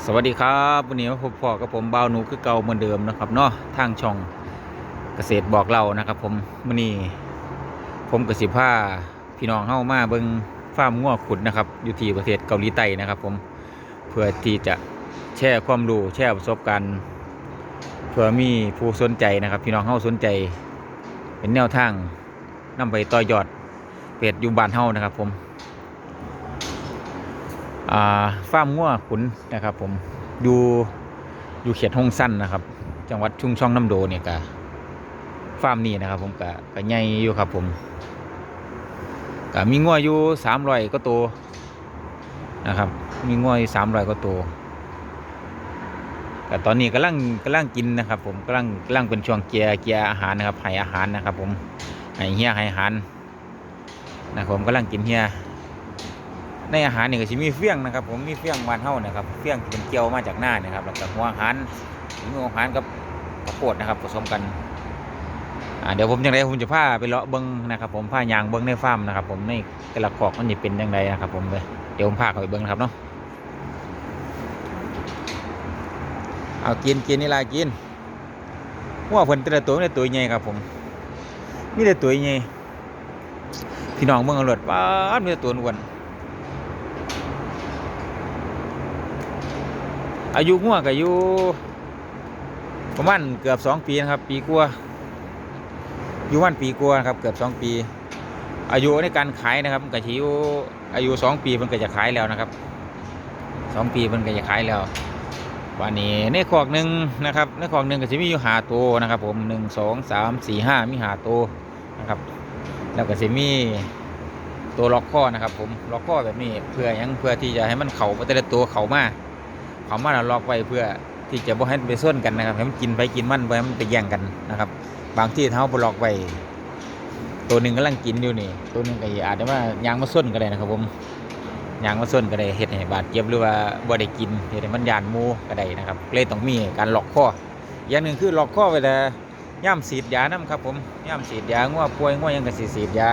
สวัสดีครับวันนี้มาพบพ่อกับผมบ่าวหนูคือเก่าเหมือนเดิมนะครับเนาะทางช่องเกษตรบอกเรานะครับ ผมวันนี้ผมกสิผ้าพี่น้องเข้ามาเบิงฟาร์มงัวขุดนะครับ อยู่ที่ประเทศเกาหลีใต้นะครับ ผมเพื่อที่จะแชร์ความรู้แชร์ประสบการณ์เพื่อมีผู้สนใจนะครับ พี่น้องเข้าสนใจ เป็นแนวทางนำไปต่อยอดเป็ดอยู่บ้านเฮานะครับ ผม ฟาร์มงัวขุนนะครับผมอยู่อยู่เขตห้องสั้นนะครับ จังหวัดชุมช่องน้ำโดเนี่ยกะฟาร์มนี้นะครับ ผมกะกะใหญ่อยู่ครับ ผมกะมีงัวอยู่สามร้อยก็ตัวนะครับ มีงัวอยู่สามร้อยก็ตัวกะตอนนี้กำลังกำลังกินนะครับ ผมกำลังกำลังเป็นช่วงเกียร์เกียร์อาหารนะครับให้อาหารนะครับ ผมให้เฮียให้อาหารนะครับผมกำลังกินเฮีย ในอาหารนี่ก็จะมีเฟี้ยงนะครับผมมีเฟี้ยงบ้านเฮานะครับเฟี้ยงเป็นเกี๊ยวมาจากหน้านะครับแล้วก็หัวอาหารหัวอาหารกับข้าวโพดนะครับผสมกันเดี๋ยวผมยังไงผมจะพาไปเลาะเบิ้งนะครับผมพายางเบิ้งในฟาร์มนะครับผมในแต่ละขอกมันจะเป็นยังไงนะครับผมเลยเดี๋ยวผมพาเขาไปเบิ้งนะครับเนาะเอากินกินนี่ละกินวเพิ่นแต่ละตัวนี่ตัวใหญ่ครับผมมีแต่ตัวใหญ่พี่น้องเบิ่งอารถป้ามีแต่ตัวอ้วน อายุง่วงก็อายุประมาณเกือบสองปีนะครับ ปีกว่าอยู่วันปีกว่านะครับ เกือบสองปี อายุในการขายนะครับมันก็ชิวอายุสองปีมันก็จะขายแล้วนะครับสองปีมันก็จะขายแล้ววันนี้ในขอกหนึ่งนะครับในขอกหนึ่งก็จะมีอยู่หาตัวนะครับ ผมหนึ่งสองสามสี่ห้ามีหาตัวนะครับ แล้วก็จะมีตัวล็อกข้อนะครับ ผมล็อกข้อแบบนี้เพื่อยังเพื่อที่จะให้มันเข่าแต่ละตัวเข่ามา เขามาแล้วล็อกไว้เพื่อที่จะบ่ให้ไปส้นกันนะครับให้มันกินไปกินมันไปให้มันไปแย่งกันนะครับ บางที่เท้าบล็อกไว้ตัวหนึ่งกำลังกินอยู่นี่ ตัวหนึ่งก็อาจจะว่ายางมาส้นก็ได้นะครับผมยางมาส้นก็ได้เห็ดให้บาดเจ็บหรือว่าบ่ได้กินเห็ดให้มันยานมูก็ได้นะครับเลยต้องมีการล็อกข้ออย่างหนึ่งคือล็อกข้อไว้แต่ย่ำสีดยานํครับผมย่ำสีดยาง่วป่วยง่วยังกับสีสีดยา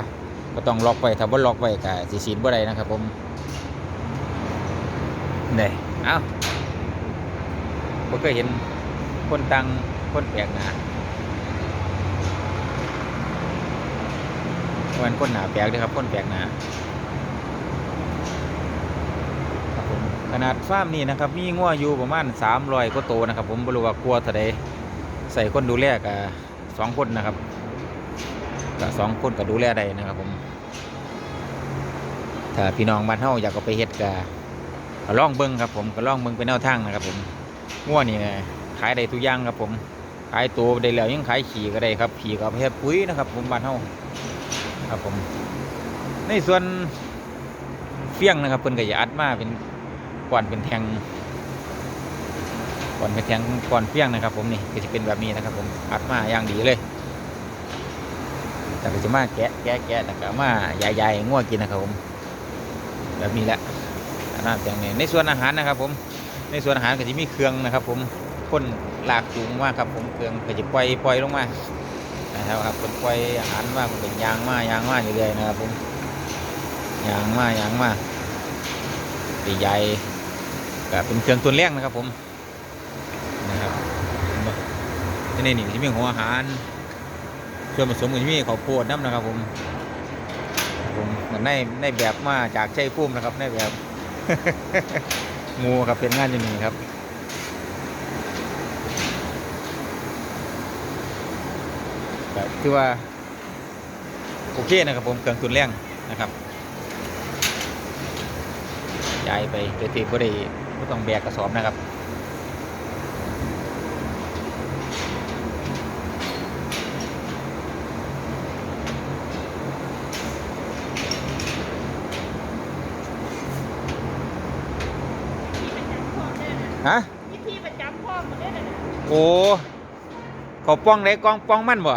ก็ต้องล็อกไว้ถ้าบ่ล็อกไว้ก็สีสีดบ่ได้นะครับผมเนี่ยเอ้า บ่เคยเห็นคนตังคนแปลกหน้าวันคนหนาแปลกเลยครับคนแปลกหนาขนาดฟาร์มนี้นะครับ มีงัวอยู่ประมาณ300กว่าโตวนะครับ ผมบรูว่ากลัวท่าใดใส่คนดูแลกับสองคนนะครับกับสองคนก็ดูแลได้นะครับ ผม ถ้าพี่น้องบ้านเฮาอยากเอาไปเฮ็ดก็ก็ลองเบิ่งครับ ผมก็ลองเบิ่งเป็นแนวทางนะครับ ผม งัวนี่ขายได้ทุกอย่างครับผม ขายตัวได้แล้วยังขายขี่ก็ได้ครับ ขี่ก็เอาไปเฮ็ดปุ๋ยนะครับ ผมบ้านเฮาครับผม ในส่วนเฟี้ยงนะครับเพิ่นก็จะอัดมาเป็นก่อนเป็นแทงก่อนเป็นแทงก่อนเฟี้ยงนะครับ ผมนี่ก็จะเป็นแบบนี้นะครับ ผมอัดมาอย่างดีเลยแต่ก็จะมาแกะแกะแกะแล้วก็มาใหญ่ๆงัวกินนะครับผม แบบนี้แหละอันนั้นอย่างนี้ในส่วนอาหารนะครับผม ในส่วนอาหารก็จะมีเครื่องนะครับ ผมคนลากจูงมากครับ ผมเครื่องก็จะปล่อยปล่อยลงมานะครับครับคนปล่อยอาหารมากเป็นยางมายางมาอยู่เลยนะครับ ผมยางมายางมาตีใหญ่ก็เป็นเครื่องตัวแรงนะครับ ผมนะครับนี่นี่ที่มีของอาหารส่วนผสมก็จะมีข้าวโพดน้ำนะครับ ผมผมมันได้ได้แบบมาจากใชัยภูมินะครับได้แบบ งูครับเป็นงานอยู่นี่ครับก็คือว่า โอเคนะครับผมเครื่องตุนแรงนะครับย้ายไปเดี๋ยวทีก็ได้ก็ต้องแบกกระสอบนะครับ ฮะวิธีประจำพ่อหมดเลยนะโอ้เขาป้องไหนกองป้องมันบ่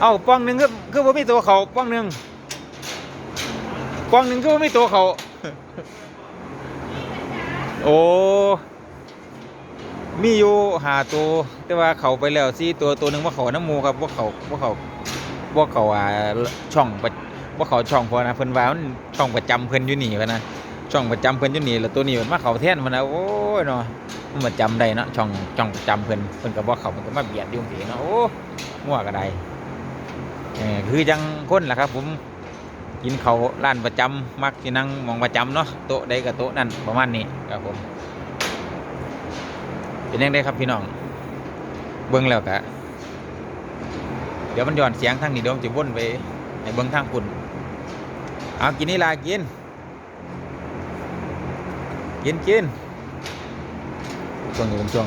เอ้าป้องหนึ่งคือคือบ่มีตัวเขาป้องหนึ่งป้องหนึ่งคือบ่มีตัวเขาโอ้มีอยู่หาตัวแต่ว่าเขาไปแล้วสี่ตัวตัวหนึ่งว่าเขาน้ำหมูครับว่าเขาว่าเขาว่าเขาอ่าช่องประว่าเขาช่องเพอนะเพิ่นว่ามันช่องประจำเพิ่นอยู่นี่พะนะ ช่องประจำเพิ่นอยู่นี่แล้วตัวนี้มันมาเข้าแทนมันนะโอ้ยเนาะมันมาจำได้เนาะช่องช่องประจำเพิ่นเพิ่นก็บ่เข้ามันก็มาเบียดอยู่จังซี่เนาะโอ้มั่วก็ได้เออคือจังคนล่ะครับ ผมกินเขาร้านประจำมักสินั่งมองประจำเนาะโต๊ะใดก็โต๊ะนั่นประมาณนี้ครับผม เป็นยังไงครับพี่น้อง เบิ้งแล้วกะเดี๋ยวมันย้อนเสียงทางนี้เดี๋ยวมันจะวนไปให้เบิ้งทางคุณเอากินนี่ลากิน กินกินช่วงนี้เป็นช่วง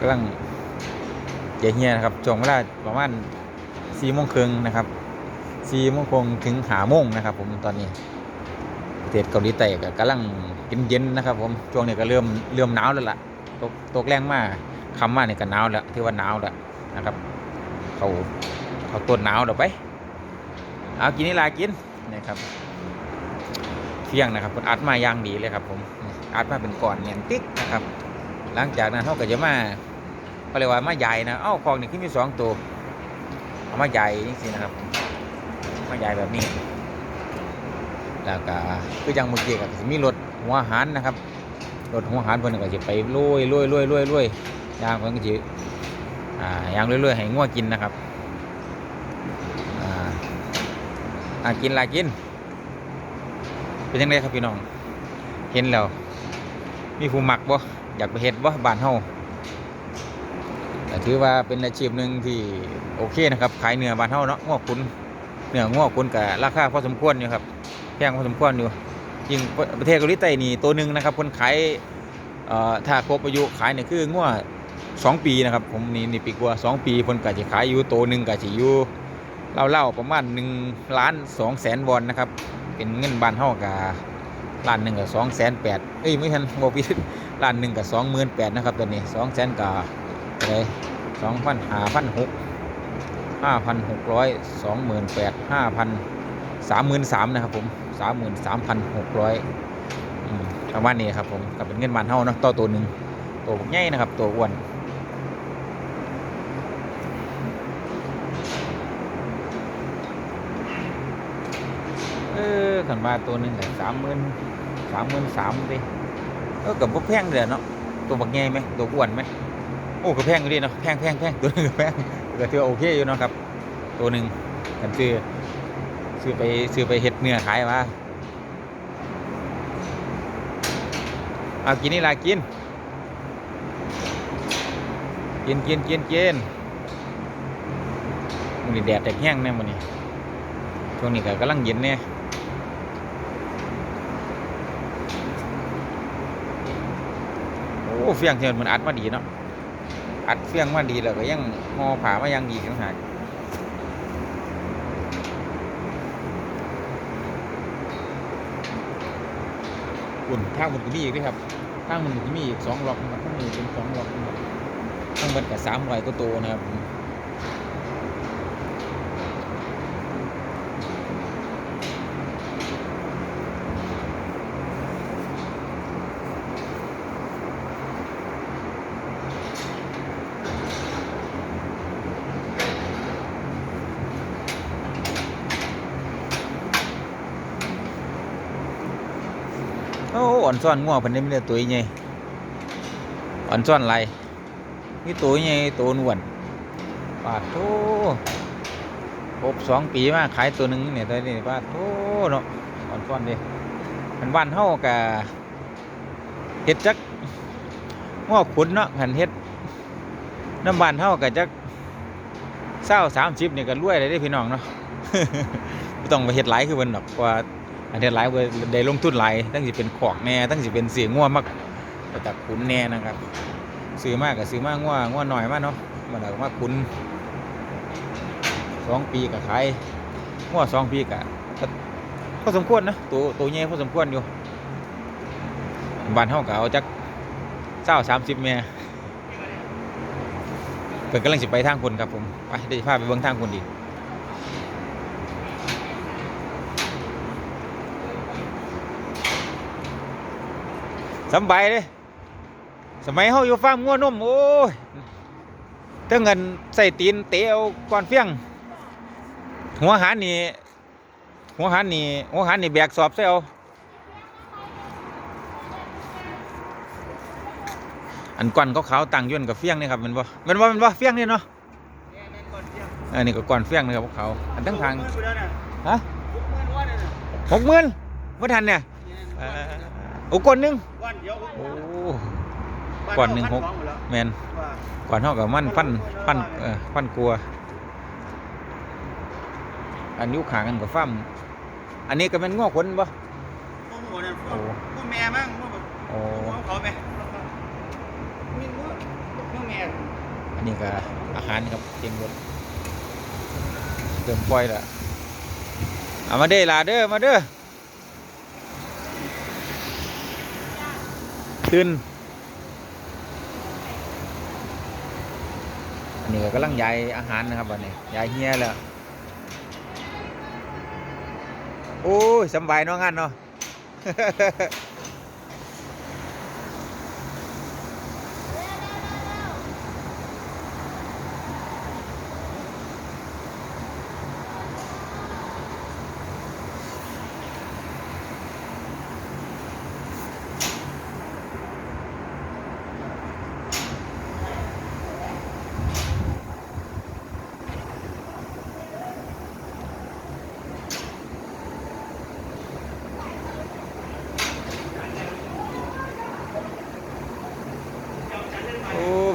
กำลังเจียเฮียนะครับช่วงเวลาประมาณสี่โมงครึ่งนะครับสี่โมงครึ่งถึงหาโมงนะครับ ผมตอนนี้ประเทศเกาหลีใต้ก็กำลังเย็นๆนะครับ ผมช่วงนี้ก็เริ่มเริ่มหนาวแล้วล่ะตกตกแรงมากคำมาเนี่ยก็หนาวแล้วที่ว่าหนาวแล้วนะครับ เขาเขาต้นหนาวเดี๋ยวไป เอากินนี่ลากินนะครับ เที่ยงนะครับผมอัดมาอย่างดีเลยครับผมอัดมาเป็นก่อนเนี่ยติ๊กนะครับ หลังจากนั้นเขาก็จะมาเขาเรียกว่ามาใหญ่นะเอ้าคลองนี่ขึ้นมีสองตัวเอามาใหญ่นี่สินะครับ มาใหญ่แบบนี้ แล้วก็คือยังเมื่อกี้ก็สิมีรถหัวหารนะครับรถหัวหารเพิ่นก็จะไปลุยลุยลุยลุยลุยยางเพิ่นก็จะอ่ายางลุยลุยให้งัวกินนะครับอ่าอ่ากินลากิน เป็นยังไงครับพี่น้อง เห็นแล้ว มีผู้มักบ่อยากไปเฮ็ดบ่บ้านเฮาแต่ถือว่าเป็นอาชีพหนึ่งที่โอเคนะครับ ขายเนื้อบ้านเฮาเนาะงัวขุนเนื้องัวขุนก็ราคาพอสมควรอยู่ครับแพงพอสมควรอยู่ยิ่งประเทศเกาหลีใต้นี่ตัวหนึ่งนะครับ คนขายถ้าครบอายุขายเนี่ยคืองัวสองปีนะครับ ผมนี่นี่ปีกว่าสองปีคนก็จะขายอยู่ตัวหนึ่งก็จะอยู่เล่าๆประมาณหนึ่งล้านสองแสนวอนนะครับ เป็นเงินบานเท่ากับล้านหนึ่งกับสองแสนแปดเอ้ยไม่ทันโมพิล้านหนึ่งกับสองหมื่นแปดนะครับตัวนี้สองแสนกับอะไรสองพันห้าพันหกห้าพันหกร้อยสองหมื่นแปดห้าพันสามหมื่นสามนะครับผมสามหมื่นสามพันหกร้อยประมาณนี้ครับผมก็เป็นเงินบานเท่าเนาะต่อตัวหนึ่งตัวใหญ่นะครับ ตัวอ้วน ออขันมาตัวหนึ่งแต่สามหมื่นสามหมื่นสามไปเออกับพวกแพงเลยเนาะตัวบักใหญ่ไหมตัวอ้วนไหมโอ้ก็แพงอยู่ดีเนาะแพงแพงแพงตัวนึงก็แพงก็ถือโอเคอยู่เนาะครับ ตัวหนึ่งกันซื้อซื้อไปซื้อไปเห็ดเนื้อขายมาเอากินนี่ละกิน กินกินกินกินมันนี่แดดแตกแห้งแน่มันนี่ช่วงนี้ก็กำลังเย็นเนี่ยโอ้ เฟียงเทียนมันอัดมาดีเนาะอัดเฟียงมาดีแล้วก็ยังหอผามายังดีกันหากอุ่นทางมันก็มีอีกด้วยครับทางมันก็มีอีกสองล็อกนะครับข้างนี้เป็นสองล็อกนะครับข้างบนกับสามร้อยก็โตนะครับโอ่อนซ่อนง่วงพันนี้ไม่ได้ตัวใหญ่อ่อนซ่อนไรนี่ตัวใหญ่ตัวนวลปาดโตครบสองปีมาขายตัวหนึ่งเนี่ยตัวนี้ปาดโตเนาะอ่อนซ่อนดิมันบ้านเฮากับเฮ็ดจักง้อขุนเนาะหันเฮ็ดน้ำบานเฮากับจักเศร้าสามสิบเนี่ยก็รวยเลยเด้พี่น้องเนาะไม่ต้องไปเฮ็ดหลายคือเพิ่นดอกเพราะว่า อันเดียหลายเว้ยได้ลงทุนหลายตั้งสิเป็นขอกแน่ตั้งสิเป็นเสียงง่วมากแต่จากขุนแน่นะครับ ซื้อมากกับซื้อมากง่วง่วหน่อยมากเนาะมันก็มาขุนสองปีกับขายง่วสองปีกับพอสมควรนะตัวตัวใหญ่พอสมควรอยู่บ้านเฮาก็เอาจักเจ้าสามสิบเมียเพิ่นกำลังสิไปทางคนครับผมไปได้พาไปเบิ่งทางคนดี สบายเลยสมัยเฮาอยู่ฟาร์มงัวนมโอ้ยเทั้งเงินใส่ตีนเตะเอาก้อนเฟี้ยง หัวหันนี่หัวหันนี่หัวหันนี่แบกสอบใส่เอาอันก้อนเขาวๆตังยุ่นกับเฟี้ยงนี่ครับมันบ่มันบ่มันบ่เฟี้ยงนี่เนาะอันนี้ก็ก้อนเฟี้ยงนะครับพวกเขาอันทั้งทางฮะหกหมื่นว่าเนี่ยหกหมื่นเมื่อทันเนี่ย โอ้ก้อนหนึงวันเดียวหกหโอ้มื่นก่อนหนึ่งหกบ้าเราพัสอแล้วแมนว่าก่อนเท่ากับมันพันพันเออพันกลัว อันอยุขางกันกับฟ้ามอันนี้ก็เป็นง้อขนบ่พวกหัวนั่นพวกพวกแม่มั้งพวกแบบโอ้พวกของเขาไหมมีพวกพวกแม่อันนี้ก็อาหารครับเต็มรถเติมปล่อยละเอามาเด้อลาเด้อมาเด้อ ตื่นอันนี้ก็กำลังยายอาหารนะครับวันนี้ยายเฮียแล้วโอ้ยสบายน้องานเนาะ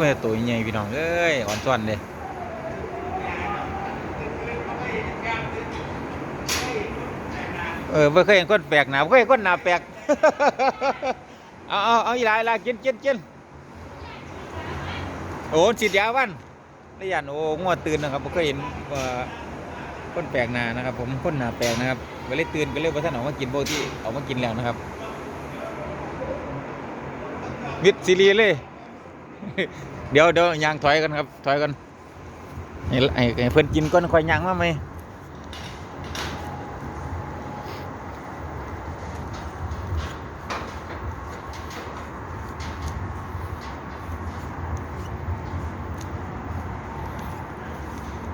โอ้แม่ตัวใหญ่พี่น้องเอ้ยอ่อนซ้อนเลยเออไม่เคยเห็นคนแปลกหนาบ่เคยเห็นคนหนาแปลกเอาเอาเอาอีหลายลากินกินกินโอ้ฉีดยาวันได้ยันโอ้งัวตื่นนะครับไม่เคยเห็นว่าคนแปลกหนานะครับ ผมคนหนาแปลกนะครับก็เลยตื่นก็เลยพอท่านออกมากินโบที่ออกมากินแล้วนะครับมิดซีรีส์เลย เดี๋ยวเดี๋ยวยางถอยกันครับ ถอยกันให้ให้เพื่อนกินก่อนคอยยางมาไหม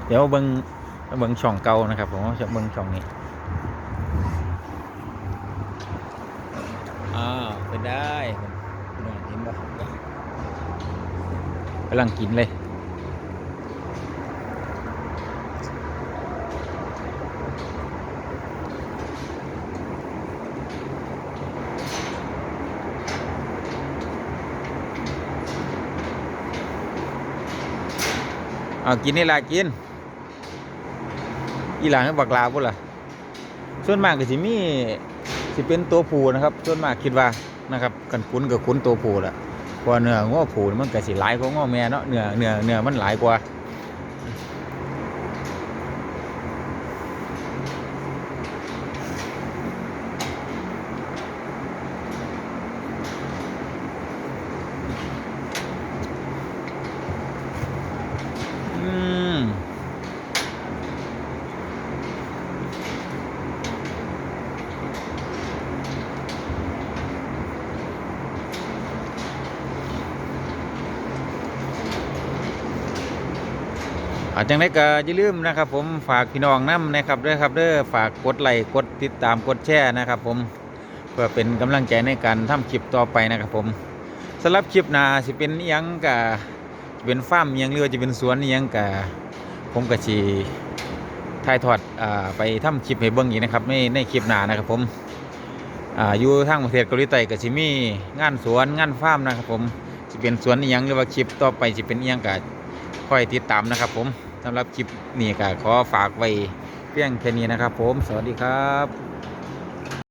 เดี๋ยวเบิ้งเบิ้งช่องเก่านะครับผมจะเบิ้งช่องนี้อ่าเป็นได้คุณน้องเห็นปะ กำลังกินเลย เอากินนี่ละกิน อีหลังให้บักลาพุ่นล่ะ ส่วนมากก็สิมีสิเป็นตัวผูนะครับ ส่วนมากคิดว่านะครับกันคุ้นกับคุ้นตัวผูแหละ พราะว่าเนื้อง้อผูนมันก็สิหลายกว่าง้อแม่เนาะเนื้อเนื้อเนื้อมันหลายกว่า อาจังไดก็อย่าลืมนะครับ ผมฝากพี่น้องน้ำนะครับด้อครับเด้อฝากกดไลค์กดติดตามกดแชร์นะครับ ผมเพื่อเป็นกำลังใจในการทำคลิปต่อไปนะครับผมสำหรับคลิปหน้าสิเป็นอิหยังกะจะเป็นฟาร์มอิหยังหรือจะเป็นสวนอิหยังกะผมก็สิถ่ายทอดอไปทำคลิปให้เบิ่งอีกนะครับในในคลิปหน้านะครับ ผมออยู่ทางประเทศเกาหลีใต้ก็สิมีงานสวนงานฟาร์มนะครับ ผมสิเป็นสวนอิหยังหรือว่าคลิปต่อไปสิเป็นอิหยังกะค่อยติดตามนะครับผม สำหรับคลิปนี้ก็ขอฝากไว้เพียงแค่นี้นะครับ ผม สวัสดีครับ